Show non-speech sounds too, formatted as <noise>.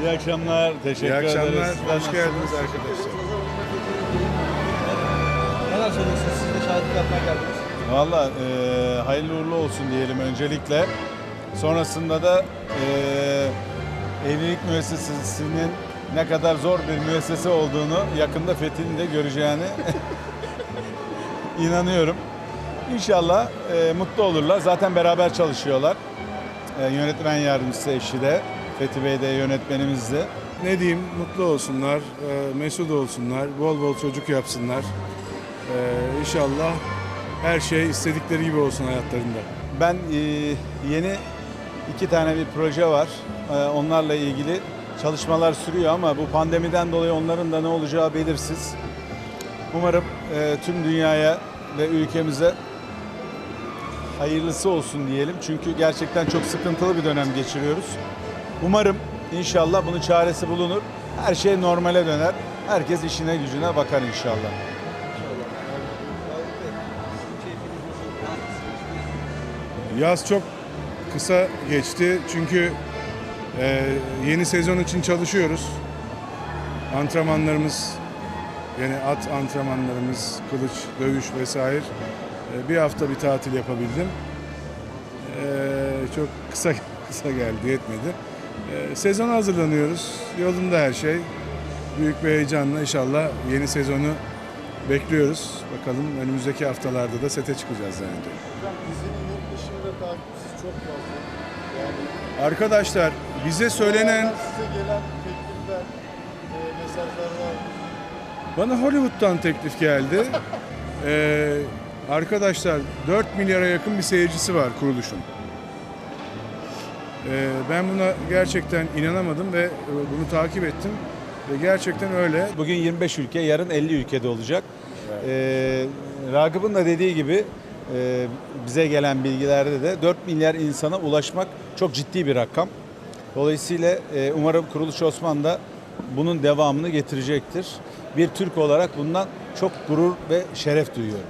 İyi akşamlar. Teşekkür İyi akşamlar, ederiz. Hoş geldiniz nasılsınız? arkadaşlar. Neler söylüyorsunuz? Siz de şahitlik yapmaya geldiniz. Valla e, hayırlı uğurlu olsun diyelim öncelikle. Sonrasında da e, evlilik müessesesinin ne kadar zor bir müessese olduğunu yakında Fethi'nin de göreceğini <laughs> inanıyorum. İnşallah e, mutlu olurlar. Zaten beraber çalışıyorlar. E, yönetmen yardımcısı eşi de, Fethi Bey de yönetmenimiz de. Ne diyeyim, mutlu olsunlar, e, mesut olsunlar, bol bol çocuk yapsınlar. E, İnşallah her şey istedikleri gibi olsun hayatlarında. Ben e, yeni iki tane bir proje var. Onlarla ilgili çalışmalar sürüyor ama bu pandemiden dolayı onların da ne olacağı belirsiz. Umarım tüm dünyaya ve ülkemize hayırlısı olsun diyelim. Çünkü gerçekten çok sıkıntılı bir dönem geçiriyoruz. Umarım inşallah bunun çaresi bulunur. Her şey normale döner. Herkes işine gücüne bakar inşallah. Yaz çok kısa geçti çünkü e, yeni sezon için çalışıyoruz. Antrenmanlarımız, yani at antrenmanlarımız, kılıç, dövüş vesaire. E, bir hafta bir tatil yapabildim. E, çok kısa <laughs> kısa geldi, yetmedi. E, sezona hazırlanıyoruz. Yolunda her şey. Büyük bir heyecanla inşallah yeni sezonu bekliyoruz. Bakalım önümüzdeki haftalarda da sete çıkacağız yani. Hocam dizinin yurt dışında takipçisi çok fazla. Yani Arkadaşlar bize söylenen size gelen teklifler, e, mesajlar var. bana Hollywood'dan teklif geldi. <laughs> Ee, arkadaşlar 4 milyara yakın bir seyircisi var kuruluşun. Ee, ben buna gerçekten inanamadım ve e, bunu takip ettim. Ve gerçekten öyle. Bugün 25 ülke, yarın 50 ülkede olacak. Ee, Ragıp'ın da dediği gibi e, bize gelen bilgilerde de 4 milyar insana ulaşmak çok ciddi bir rakam. Dolayısıyla e, umarım Kuruluş Osman da bunun devamını getirecektir. Bir Türk olarak bundan çok gurur ve şeref duyuyorum.